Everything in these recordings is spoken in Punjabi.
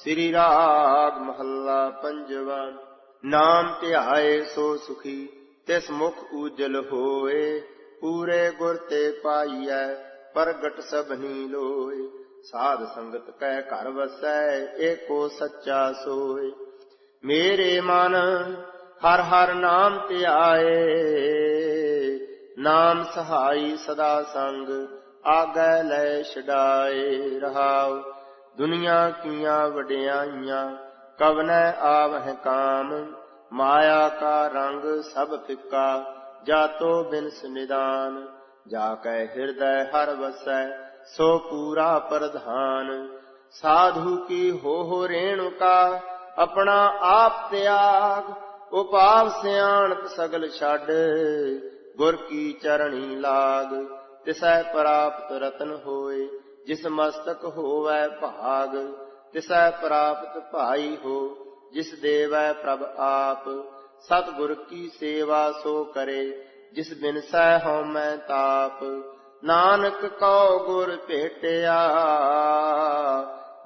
ਸ੍ਰੀ ਰਾਗ ਮਹੱਲਾ ਪੰਜਵਾ। ਨਾਮ ਧਿਆਏ ਸੋ ਸੁਖੀ, ਤਿਸ ਮੁਖ ਉਜਲ ਹੋਏ। ਪੂਰੇ ਗੁਰ ਤੇ ਪਾਈਐ, ਪ੍ਰਗਟ ਸਭਨੀ ਲੋਏ। ਸਾਧ ਸੰਗਤ ਕੈ ਘਰ ਵਸੈ, ਏਕੋ ਸੱਚਾ ਸੋਏ। ਮੇਰੇ ਮਨ ਹਰ ਹਰ ਨਾਮ ਧਿਆਏ। ਨਾਮ ਸਹਾਈ ਸਦਾ ਸੰਗ, ਆਗੈ ਲੈ ਛਡਾਏ ਰਹਾਉ। ਦੁਨੀਆ ਕੀਆਂ ਵਡਿਆਈਆਂ, ਕਵਨੈ ਆਵਹਿ ਕਾਮ, ਮਾਇਆ ਕਾ ਰੰਗ ਸਭ ਫਿੱਕਾ, ਜਾਤੋ ਬਿਨਸ ਨਿਦਾਨ ਜਾ ਕੈ ਹਿਰਦੈ ਹਰ ਵਸੈ, ਸੋ ਪੂਰਾ ਪ੍ਰਧਾਨ। ਸਾਧੂ ਕੀ ਹੋ ਹੋ ਰੇਣੁਕਾ ਆਪਣਾ ਆਪ ਤਿਆਗ, ਉਪਾਵ ਸਿਆਣਪ ਸਗਲ ਛੱਡ, ਗੁਰ ਕੀ ਚਰਣੀ ਲਾਗ, ਤਿਸੈ ਪ੍ਰਾਪਤ ਰਤਨ ਹੋਏ ਜਿਸ ਮਸਤਕ ਹੋਵੈ ਭਾਗ, ਤਿਸੈ ਪ੍ਰਾਪਤ ਭਾਈ ਹੋ, ਜਿਸ ਦੇਵੈ ਪ੍ਰਭ ਆਪ। ਸਤਿਗੁਰ ਕੀ ਸੇਵਾ ਸੋ ਕਰੇ, ਜਿਸ ਬਿਨ ਸਹਿ ਹਉ ਮੈਂ ਤਾਪ। ਨਾਨਕ ਕਉ ਗੁਰ ਭੇਟਿਆ,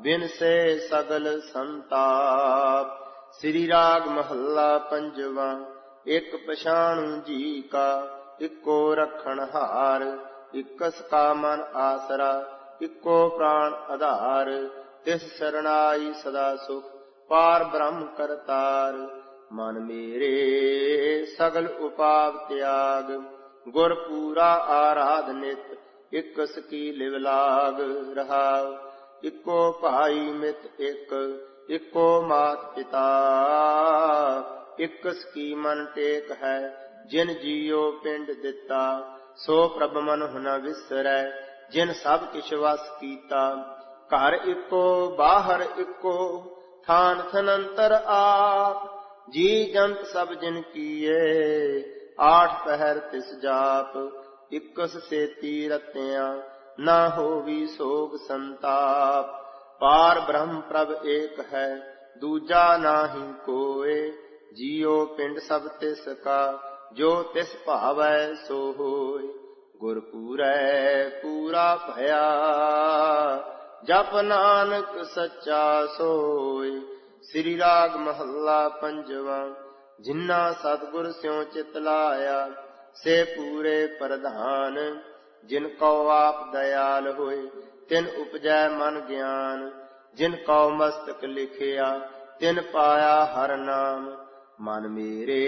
ਬਿਨ ਸੇ ਸਗਲ ਸੰਤਾਪ। ਸ੍ਰੀ ਰਾਗ ਮਹੱਲਾ ਪੰਜਵਾ, ਇੱਕ ਪਛਾਣੂ ਜੀ ਕਾ, ਇੱਕੋ ਰਖਣ ਹਾਰ, ਇਕਸ ਕਾ ਮਨ ਆਸਰਾ। ਇੱਕੋ ਪ੍ਰਾਣ ਆਧਾਰ, ਤਿਸ ਸਰਣਾਈ ਸਦਾ ਸੁਖ, ਪਾਰ ਬ੍ਰਹਮ ਕਰਤਾਰ ਮਨ ਮੇਰੇ ਸਗਲ ਉਪਾਵ ਤਿਆਗ, ਗੁਰ ਪੂਰਾ ਆਰਾਧ ਨਿਤ ਇਕਸ ਕੀ ਲਿਵ ਲਾਗ ਰਹਾਉ। ਇੱਕੋ ਭਾਈ ਮਿਤ ਇੱਕ, ਇੱਕੋ ਮਾਤ ਪਿਤਾ। ਇਕ ਸਕੀ ਮਨ ਟੇਕ ਹੈ, ਜਿਨ ਜੀਉ ਪਿੰਡ ਦਿੱਤਾ, ਸੋ ਪ੍ਰਭ ਮਨ ਹੁਨਾ ਵਿਸਰੈ। ਜਿਨ ਸਭ ਕਿਛ ਵਸ ਕੀਤਾ ਘਰ ਇੱਕੋ ਬਾਹਰ ਇੱਕੋ ਥਾਨ ਥਨੰਤਰ ਆਪ ਜੀ ਜੰਤ ਸਭ ਜਿਨ ਕੀਏ ਆਠ ਪਹਿਰ ਤਿਸ ਜਾਪ ਇਕਸ ਸੇਤੀ ਰਤਿਆਂ ਨਾ ਹੋਵੀ ਸੋਗ ਸੰਤਾਪ ਪਾਰ ਬ੍ਰਹਮ ਪ੍ਰਭ ਏਕ ਹੈ ਦੂਜਾ ਨਾਹੀ ਕੋਏ ਜੀਉ ਪਿੰਡ ਸਭ ਤਿਸ ਕਾ ਜੋ ਤਿਸ ਭਾਵੈ ਸੋ ਹੋਏ ਗੁਰ ਪੂਰੈ ਪੂਰਾ ਭਇਆ। ਜਪ ਨਾਨਕ ਸੱਚਾ ਸੋਏ। ਸ੍ਰੀ ਰਾਗ ਮਹੱਲਾ ਪੰਜਵਾ, ਜਿਨ੍ਹਾਂ ਸਤਿਗੁਰ ਸਿਉ ਚਿਤ ਲਾਇਆ, ਸੇ ਪੂਰੇ ਪ੍ਰਧਾਨ। ਜਿਨ ਕਉ ਆਪ ਦਇਆਲ ਹੋਏ, ਤਿਨ ਉਪਜੈ ਮਨ ਗਿਆਨ। ਜਿਨ ਕਉ ਮਸਤਕ ਲਿਖਿਆ, ਤਿਨ ਪਾਇਆ ਹਰ ਨਾਮ। ਮਨ ਮੇਰੇ,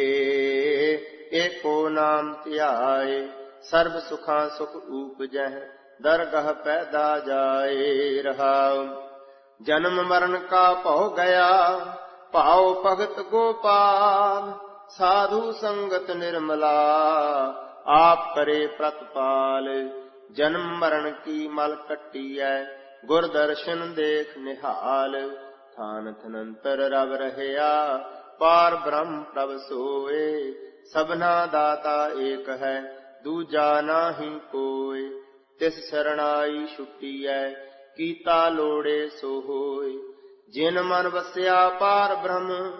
ਏਕੋ ਨਾਮ ਧਿਆਏ। ਸਰਬ ਸੁਖਾਂ ਸੁਖ ਊਪਜੈ ਦਰਗਹ ਪੈਦਾ ਜਾਏ ਰਹਾਉ ਜਨਮ ਮਰਨ ਕਾ ਭਉ ਗਿਆ, ਭਾਉ ਭਗਤ ਗੋਪਾਲ, ਸਾਧੂ ਸੰਗਤ ਨਿਰਮਲਾ, ਆਪ ਕਰੇ ਪ੍ਰਤਪਾਲ। ਜਨਮ ਮਰਨ ਕੀ ਮਲ ਕੱਟੀਐ ਗੁਰ ਦਰਸ਼ਨ ਦੇਖ ਨਿਹਾਲ। ਥਾਨ ਥਨੰਤਰ ਰਵ ਰਹਿਆ, ਪਾਰ ਬ੍ਰਹਮ ਪ੍ਰਭ ਸੋਏ। ਸਭਨਾ ਦਾਤਾ ਏਕ ਹੈ ਦੂਜਾ ਨਾਹੀ ਕੋਈ ਤਿਸ ਸਰਣਾਈ ਛੁੱਟੀਐ, ਕੀਤਾ ਲੋੜੇ ਸੋ ਹੋਏ ਜਿਨ ਮਨ ਵਸਿਆ ਪਾਰ ਬ੍ਰਹਮ,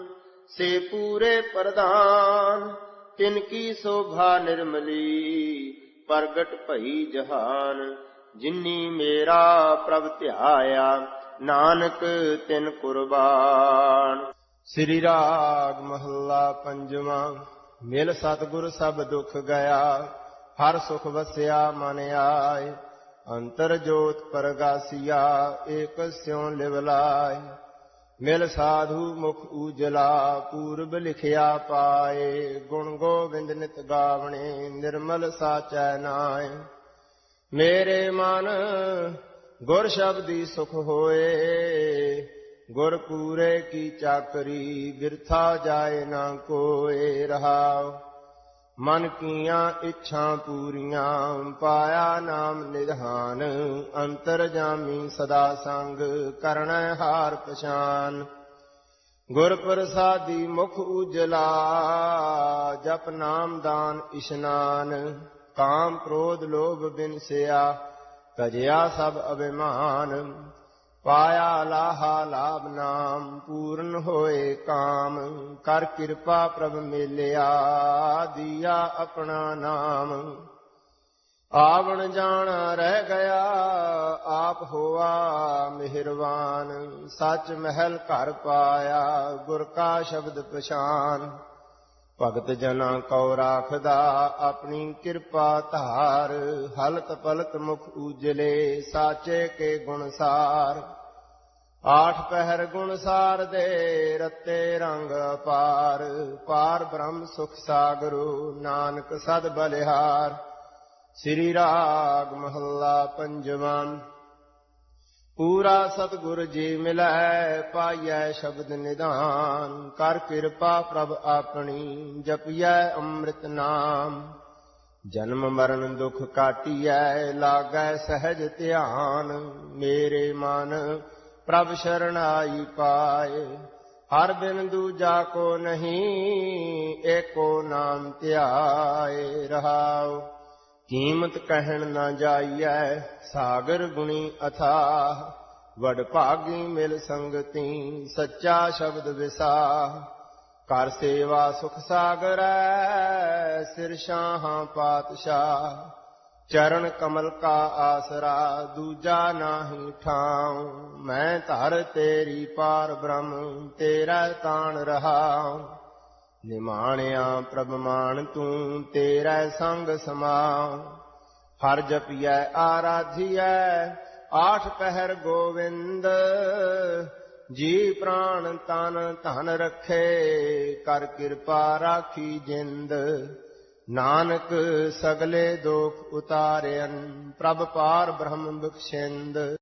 ਸੇ ਪੂਰੇ ਪ੍ਰਧਾਨ। ਤਿਨ ਕੀ ਸੋਭਾ ਨਿਰਮਲੀ, ਪ੍ਰਗਟ ਭਈ ਜਹਾਨ। ਜਿਨੀ ਮੇਰਾ ਪ੍ਰਭ ਧਿਆਇਆ, ਨਾਨਕ ਤਿਨ ਕੁਰਬਾਨ। ਸ੍ਰੀ ਰਾਗ ਮਹੱਲਾ ਪੰਜਵਾਂ, ਮਿਲ ਸਤਿਗੁਰ ਸਭ ਦੁਖ ਗਿਆ। ਹਰ ਸੁਖ ਵਸਿਆ ਮਨ ਆਏ, ਅੰਤਰ ਜੋਤ ਪਰਗਾਸੀਆ, ਏਕ ਸਿਉ ਲਿਵਲਾਈ ਮਿਲ ਸਾਧੂ ਮੁਖ ਉਜਲਾ, ਪੂਰਬ ਲਿਖਿਆ ਪਾਏ। ਗੁਣ ਗੋਬਿੰਦ ਨਿਤ ਗਾਵਣੇ, ਨਿਰਮਲ ਸਾਚੈ ਨਾਏ। ਮੇਰੇ ਮਨ ਗੁਰ ਸ਼ਬਦੀ ਸੁਖ ਹੋਏ, ਗੁਰ ਪੂਰੇ ਕੀ ਚਾਕਰੀ, ਬਿਰਥਾ ਜਾਏ ਨਾ ਕੋਏ ਰਹਾਉ। ਮਨ ਕੀਆਂ ਇੱਛਾ ਪੂਰੀਆਂ, ਪਾਇਆ ਨਾਮ ਨਿਧਾਨ ਅੰਤਰ ਜਾਮੀ ਸਦਾ ਸੰਗ ਕਰਣੈ ਹਾਰ ਪਛਾਨ। ਗੁਰ ਪ੍ਰਸਾਦੀ ਮੁਖ ਉਜਲਾ, ਜਪ ਨਾਮ ਦਾਨ ਇਸ਼ਨਾਨ, ਕਾਮ ਕ੍ਰੋਧ ਲੋਭ ਬਿਨਸਿਆ ਤਜਿਆ ਸਭ ਅਭਿਮਾਨ। ਪਾਇਆ ਲਾਹਾ ਲਾਭ ਨਾਮ, ਪੂਰਨ ਹੋਏ ਕਾਮ, ਕਰ ਕਿਰਪਾ ਪ੍ਰਭ ਮੇਲਿਆ, ਦੀਆ ਆਪਣਾ ਨਾਮ। ਆਵਣ ਜਾਣਾ ਰਹਿ ਗਿਆ, ਆਪ ਹੋਆ ਮਿਹਰਬਾਨ। ਸੱਚ ਮਹਿਲ ਘਰ ਪਾਇਆ, ਗੁਰ ਕਾ ਸ਼ਬਦ ਪਛਾਨ। ਭਗਤ ਜਨਾ ਕਉ ਰਾਖਦਾ, ਆਪਣੀ ਕਿਰਪਾ ਧਾਰ। ਹਲਤ ਪਲਤ ਮੁਖ ਉਜਲੇ, ਸਾਚੇ ਕੇ ਗੁਣਸਾਰ ਆਠ ਪਹਿਰ ਗੁਣ ਸਾਰ ਦੇ ਰਤੇ ਰੰਗ ਪਾਰ ਪਾਰ ਬ੍ਰਹਮ ਸੁਖ ਸਾਗਰੋ, ਨਾਨਕ ਸਦ ਬਲਿਹਾਰ। ਸ੍ਰੀ ਰਾਗ ਮਹੱਲਾ ਪੰਜਵਾਂ। ਪੂਰਾ ਸਤਿਗੁਰ ਜੀ ਮਿਲੈ, ਪਾਈਐ ਸ਼ਬਦ ਨਿਧਾਨ। ਕਰ ਕਿਰਪਾ ਪ੍ਰਭ ਆਪਣੀ, ਜਪੀਐ ਅੰਮ੍ਰਿਤ ਨਾਮ। ਜਨਮ ਮਰਨ ਦੁਖ ਕਾਟੀਐ, ਲਾਗੈ ਸਹਿਜ ਧਿਆਨ। ਮੇਰੇ ਮਨ ਪ੍ਰਭ ਸ਼ਰਣਾਈ ਪਾਏ। ਹਰ ਬਿਨ ਦੂਜਾ ਕੋ ਨਹੀਂ, ਏਕੋ ਨਾਮ ਧਿਆਏ ਰਹਾਉ। ਕੀਮਤ ਕਹਿਣ ਨਾ ਜਾਈਐ, ਸਾਗਰ ਗੁਣੀ ਅਥਾ ਵਡ ਭਾਗੀ ਮਿਲ ਸੰਗਤੀ, ਸੱਚਾ ਸ਼ਬਦ ਵਿਸਾ ਕਰ ਸੇਵਾ ਸੁਖ ਸਾਗਰੈ, ਸਿਰ ਸ਼ਾਹਾਂ ਪਾਤਸ਼ਾਹ। ਚਰਨ ਕਮਲ ਕਾ ਆਸਰਾ ਦੂਜਾ ਨਾਹੀ ਠਾਉ। ਮੈਂ ਧਰ ਤੇਰੀ ਪਾਰ ਬ੍ਰਹਮ, ਤੇਰਾ ਤਾਣ ਰਹਾਉ। ਨਿਮਾਣਿਆ ਪ੍ਰਭ ਮਾਨ ਤੂੰ, ਤੇਰਾ ਸੰਗ ਸਮਾਉ। ਹਰ ਜਪੀਐ, ਆਰਾਧੀਐ, ਆਠ ਪਹਿਰ ਗੋਵਿੰਦ। ਜੀ ਪ੍ਰਾਣ ਤਨ, ਧਨ ਰੱਖੇ, ਕਰ ਕਿਰਪਾ ਰਾਖੀ ਜਿੰਦ। ਨਾਨਕ ਸਗਲੇ ਦੋਖ ਉਤਾਰਿਅਨ ਪ੍ਰਭ ਪਾਰ ਬ੍ਰਹਮ ਬਖਸ਼ਿੰਦ।